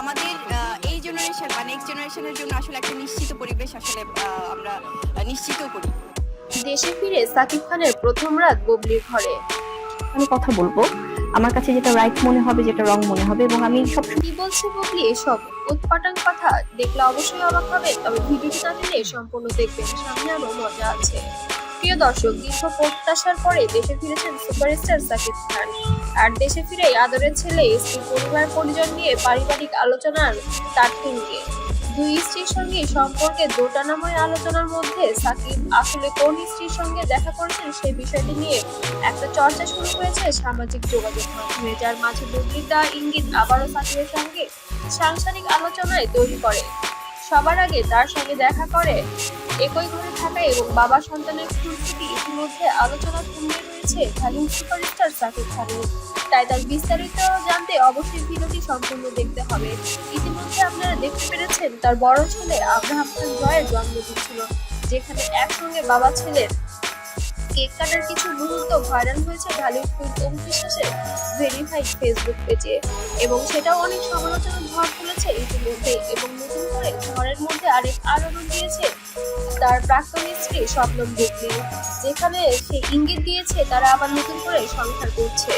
আমাদের এই জেনারেশন বা নেক্সট জেনারেশনের জন্য আসলে একটা নিশ্চিত পরিবেশ আসলে আমরা নিশ্চিত করি। দেশে ফিরে সাকিব খানের প্রথম রাত বুবলির ঘরে। আমি কথা বলব। আমার কাছে যেটা রাইট মনে হবে, যেটা রং মনে হবে, এবং আমি সব কি বলছে বুবলি এসব উৎপাটন কথা দেখলে অবশ্যই অবাক হবে, তবে ভিডিওটি না দিলে সম্পূর্ণ দেখবেন। সামনে আরও মজা আছে। প্রিয় দর্শক, দীর্ঘ প্রত্যাশার পরে দেশে ফিরেছেন সুপারস্টার সাকিব খান। আর দেশে ফিরেই আদরের ছেলে, স্ত্রী, পরিবার, পরিজন নিয়ে পারিবারিক আলোচনার তার তুঙ্গে দুই স্ত্রীর সঙ্গে সম্পর্কে দোটানাময় আলোচনার মধ্যে সাকিব আসলে কোন স্ত্রীর সঙ্গে দেখা করেছেন সেই বিষয়টি নিয়ে একটা চর্চা শুরু হয়েছে সামাজিক যোগাযোগ মাধ্যমে, যার মাঝে বুবলির ইঙ্গিত আবারও সাকিবের সঙ্গে সাংসারিক আলোচনায় তৈরি করে। সবার আগে তার সঙ্গে দেখা করে একই ঘরে থাকা এবং বাবা সন্তানের পরিস্থিতি ইতিমধ্যে আলোচনা তুলে রয়েছে ঢালিউড সুপারস্টার সাকিব খানের। তাই তার বিস্তারিত জানতে অবশ্যই ভিডিওটি সম্পূর্ণ দেখতে হবে। ইতিমধ্যে আপনারা দেখতে পেরেছেন, তার বড় ছেলে আব্রাহাম খান জয়ের জন্মদিন ছিল, যেখানে একসঙ্গে বাবা ছেলের কেক কাটার কিছু মুহূর্ত ভাইরাল হয়েছে ঢালিউড কুইন অপু বিশ্বাসের ভেরিফাইড ফেসবুক পেজে, এবং সেটাও অনেক সমালোচনার ঝড় তুলেছে ইতিমধ্যে। আরেক আলোড়ন দিয়েছে। তার প্রাক্তন স্ত্রী স্বপ্নম বুবলি যেখানে সে ইঙ্গিত দিয়েছে, তারা আবার নতুন করে সংসার করছে।